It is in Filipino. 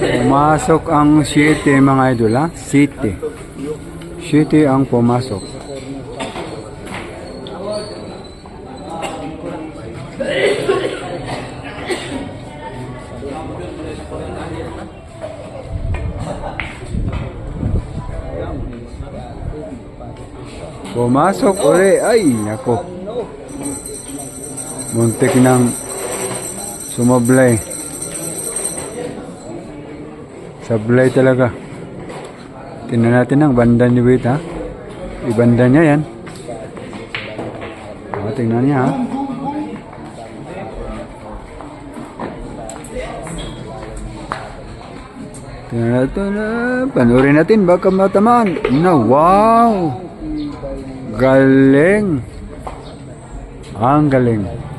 Pumasok ang 7 mga idol ha. 7. 7 ang pumasok. Pumasok uli. Ay, nako. Muntik nang sumablay. Sablay talaga. Tingnan natin ang banda ni Wait ha. Ibanda niya yan. O, tingnan niya ha. Tingnan natin na. Panurin natin baka matamaan. Na wow! Galing! Ang galing.